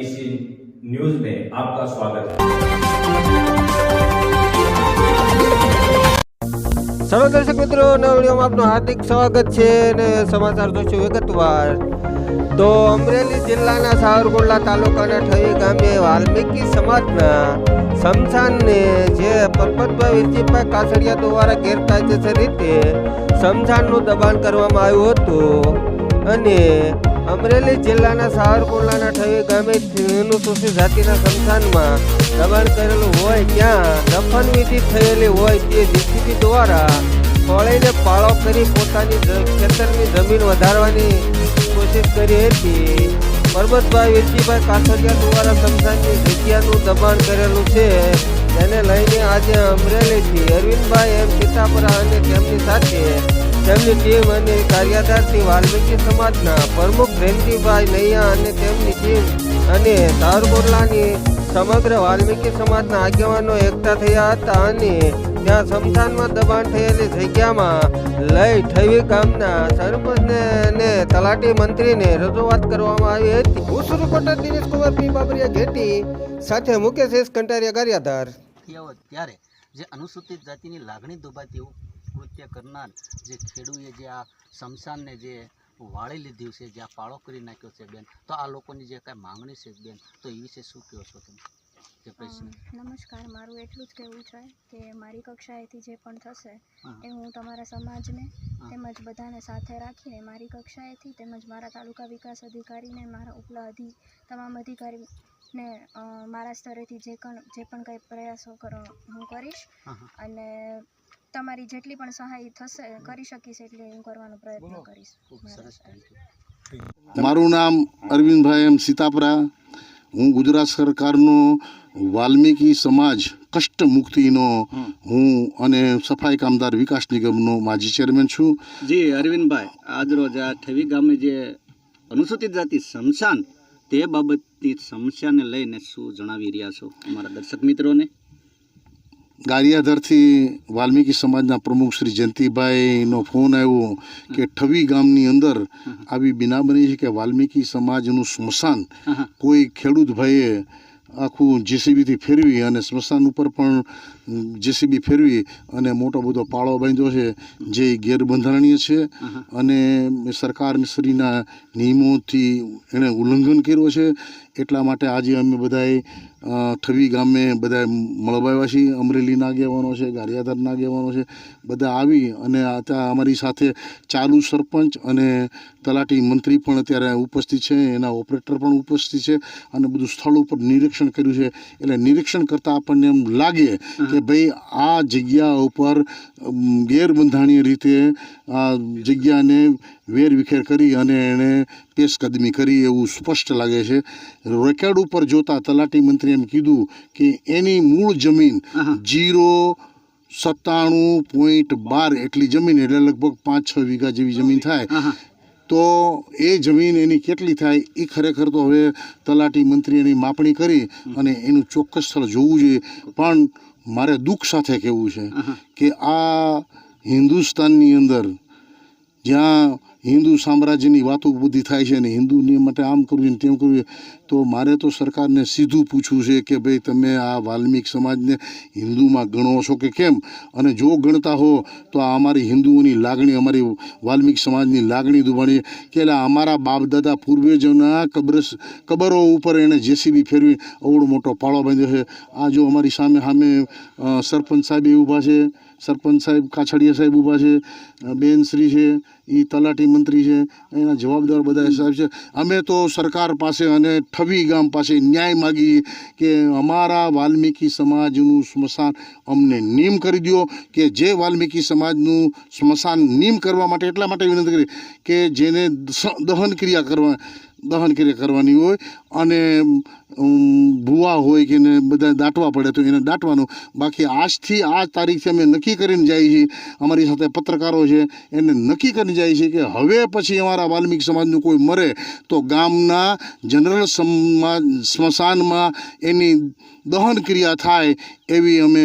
IPC news में आपका स्वागत है સર્વ દર્શક મિત્રો નવા વિડીયોમાં આપનું હાર્દિક સ્વાગત છે અને સમાચાર જોશું વિગતવાર તો અમરેલી જિલ્લાના સાવરકુંડલા તાલુકાના ઠવી ગામે વાલ્મીકી સમાજના સમસાનને જે પરબતભાઈ વિરજીભાઈ કાછડિયા દ્વારા ગેરકાયદેસર રીતે સમસાનનું દબાણ કરવામાં આવ્યું હતું અને અમરેલી જિલ્લાના સાવરકુંડલાના ઠવી ગામે અનુસૂચિત જાતિના સમસાનમાં દબાણ કરેલું હોય ત્યાં દફન વિધિ થયેલી હોય તે જેસીબી દ્વારા ખોળીને પાળો કરી પોતાની ખેતરની જમીન વધારવાની કોશિશ કરી હતી. પરબતભાઈ વિરજીભાઈ કાછડિયા દ્વારા સંસ્થાનની જગ્યાનું દબાણ કરેલું છે. તેને લઈને આજે અમરેલીથી અરવિંદભાઈ એમ પિતાપરા અને તેમની સાથે તેમની ટીમ અને કાર્યદળથી વાલ્મીકી સમાજના પ્રમુખ જયંતિભાઈ નૈયા અને તેમની ટીમ અને સાવરકુંડલાની સમગ્ર વાલ્મીકી સમાજના આગેવાનો એકઠા થયા હતા અને ત્યાં સમસાનમાં દબાણ થયેલી જગ્યામાં લઈ ઠવી ગામના સરપંચને અને તલાટી મંત્રીને રજૂઆત કરવામાં આવી હતી. હું રિપોર્ટર દિનેશ કુમાર પી બાબરિયા ઘેટી સાથે મુકેશ એસ કંટારિયા કાર્યાધાર ત્યારે જે અનુસૂચિત જાતિની લાગણી દુભાતી એવું કૃત્ય કરનાર જે ખેડૂએ જે આ શમશાનને જે વાળી લીધું છે જે આ પાળો કરી નાખ્યો છે બેન તો આ લોકોની જે કાંઈ માંગણી છે બેન તો એ વિશે શું કહો છો તમે? નમસ્કાર મારું એટલું જ કહેવું છે કે મારી કક્ષાએથી જે પણ થશે એ હું તમારા સમાજને તેમજ બધાને સાથે રાખીને મારી કક્ષાએથી તેમજ મારા તાલુકા વિકાસ અધિકારીને મારા ઉપલા અધિ તમામ અધિકારીને મારા સ્તરેથી જે પણ જે પણ કંઈ પ્રયાસો કરો હું કરીશ અને તમારી જેટલી પણ સહાય થશે કરી શકીશ એટલી હું કરવાનો પ્રયત્ન કરીશ. મારું નામ અરવિંદભાઈ એમ સીતાપરા. હું ગુજરાત સરકારનો વાલ્મીકી સમાજ કષ્ટ મુક્તિનો હું અને સફાઈ કામદાર વિકાસ નિગમનો માજી ચેરમેન છું. જી અરવિંદભાઈ આજરોજ આ ઠેવી ગામે જે અનુસૂચિત જાતિ શમશાન તે બાબતની સમસ્યાને લઈને શું જણાવી રહ્યા છો અમારા દર્શક મિત્રોને? ગારિયાધરથી વાલ્મીકી સમાજના પ્રમુખ શ્રી જયંતિભાઈનો ફોન આવ્યો કે ઠવી ગામની અંદર આવી બિના બની છે કે વાલ્મીકી સમાજનું સ્મશાન કોઈ ખેડૂત ભાઈએ આખું જેસીબીથી ફેરવી અને સ્મશાન ઉપર પણ જેસીબી ફેરવી અને મોટો બધો પાળો બાંધ્યો છે જે ગેરબંધારણીય છે. અને સરકારશ્રીના નિયમોથી એણે ઉલ્લંઘન કર્યો છે. એટલા માટે આજે અમે બધાએ થવી ઠવી ગામે બધા મળવા છીએ. અમરેલીના આગેવાનો છે ગારિયાધારના આગેવાનો છે. બધા આવી અને ત્યાં અમારી સાથે ચાલુ સરપંચ અને તલાટી મંત્રી પણ અત્યારે ઉપસ્થિત છે. એના ઓપરેટર પણ ઉપસ્થિત છે. અને બધું સ્થળ ઉપર નિરીક્ષણ કર્યું છે એટલે નિરીક્ષણ કરતાં આપણને એમ લાગે કે ભાઈ આ જગ્યા ઉપર ગેરબંધાણીય રીતે આ જગ્યાને વેરવિખેર કરી અને એણે પેશકદમી કરી એવું સ્પષ્ટ લાગે છે. રેકોર્ડ ઉપર જોતા તલાટી મંત્રીએ એમ કીધું કે એની મૂળ જમીન જીરો સત્તાણું પોઈન્ટ બાર એટલી જમીન એટલે લગભગ પાંચ છ વીઘા જેવી જમીન થાય. તો એ જમીન એની કેટલી થાય એ ખરેખર તો હવે તલાટી મંત્રી એની માપણી કરી અને એનું ચોક્કસ સ્થળ જોવું જોઈએ. પણ મારે દુઃખ સાથે કહેવું છે કે આ હિન્દુસ્તાનની અંદર જ્યાં હિન્દુ સામ્રાજ્યની વાતો બધી થાય છે ને હિન્દુને માટે આમ કરવું ને તેમ કરવું તો મારે તો સરકારને સીધું પૂછવું છે કે ભાઈ તમે આ વાલ્મીક સમાજને હિન્દુમાં ગણો છો કે કેમ? અને જો ગણતા હો તો આ અમારી હિન્દુઓની લાગણી, અમારી વાલ્મીક સમાજની લાગણી દુભાણી કે અમારા બાપ દાદા પૂર્વજોના કબ્રસ, કબરો ઉપર એણે જેસીબી ફેરવી અવડો મોટો પાળો બાંધ્યો છે. આ જો અમારી સામે સામે સરપંચ સાહેબ એ ઊભા છે, સરપંચ સાહેબ કાછડિયા સાહેબ ઊભા છે બેનશ્રી છે એ તલાટી મંત્રી છે, એના જવાબદાર બધા સાહેબ છે. અમે તો સરકાર પાસે અને ઠવી ગામ પાસે ન્યાય માગીએ કે અમારા વાલ્મીકી સમાજનું સ્મશાન અમને નિમ કરી દો કે જે વાલ્મીકી સમાજનું સ્મશાન નિમ કરવા માટે એટલા માટે વિનંતી કરી કે જેને દહન ક્રિયા કરવા દહન ક્રિયા કરવાની હોય અને ભૂવા હોય કે એને બધા દાટવા પડે તો એને દાટવાનું. બાકી આજથી આ તારીખથી અમે નક્કી કરીને જઈએ છીએ, અમારી સાથે પત્રકારો છે, એને નક્કી કરીને જાય છે કે હવે પછી અમારા વાલ્મીક સમાજનું કોઈ મરે તો ગામના જનરલ સ્મશાનમાં એની દહન ક્રિયા થાય એવી અમે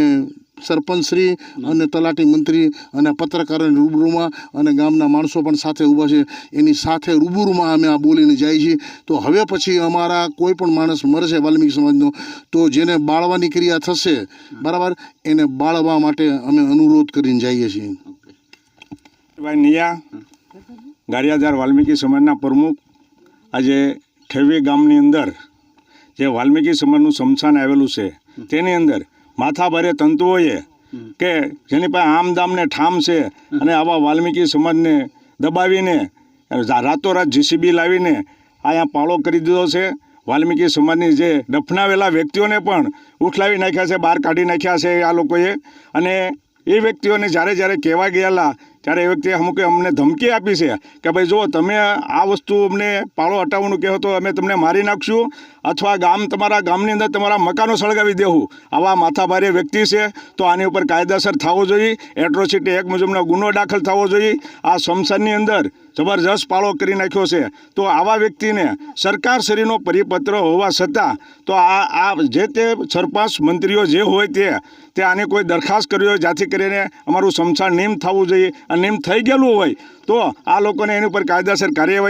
સરપંચશ્રી અને તલાટી મંત્રી અને પત્રકારોની રૂબરૂમાં અને ગામના માણસો પણ સાથે ઊભા છે. એની સાથે રૂબરૂમાં અમે આ બોલીને જાય છીએ. તો હવે પછી અમારા કોઈ પણ માણસ મરશે વાલ્મીકી સમાજનો, તો જેને બાળવાની ક્રિયા થશે, બરાબર, એને બાળવા માટે અમે અનુરોધ કરીને જઈએ છીએ. ભાઈ નિયા, ગારિયાધાર વાલ્મીકી સમાજના પ્રમુખ, આજે ઠેવી ગામની અંદર જે વાલ્મીકી સમાજનું સમસાન આવેલું છે, તેની અંદર માથાભારે તંતુઓએ કે જેની પાસે આમ દામને ઠામ છે અને આવા વાલ્મીકી સમાજને દબાવીને રાતોરાત જીસીબી લાવીને અહીંયા પાળો કરી દીધો છે. વાલ્મીકી સમાજની જે દફનાવેલા વ્યક્તિઓને પણ ઉઠલાવી નાખ્યા છે બહાર કાઢી નાખ્યા છે આ લોકોએ. અને એ વ્યક્તિઓને જ્યારે જ્યારે કહેવા ગયેલા ત્યારે એ વ્યક્તિએ અમુકે અમને ધમકી આપી છે કે ભાઈ જો તમે આ વસ્તુ અમને પાળો હટાવવાનું કહો તો અમે તમને મારી નાખશું. અથવા ગામ તમારા ગામની અંદર તમારા મકાનો સળગાવી દેવું. આવા માથાભારે વ્યક્તિ છે, તો આની ઉપર કાયદેસર થવો જોઈએ. એટ્રોસિટી એક મુજબનો ગુનો દાખલ થવો જોઈએ. આ સ્મશાનની અંદર જબરજસ્ત પાળો કરી નાખ્યો છે. તો આવા વ્યક્તિને સરકારશ્રીનો પરિપત્ર હોવા છતાં, તો આ આ જે તે સરપંચ, મંત્રીઓ જે હોય તે તે આને કોઈ દરખાસ્ત કરી હોય જ્યાંથી કરીને અમારું સ્મશાન નિયમ થવું જોઈએ. અને નિયમ થઈ ગયેલું હોય, તો આ લોકોને એની ઉપર કાયદેસર કાર્યવાહી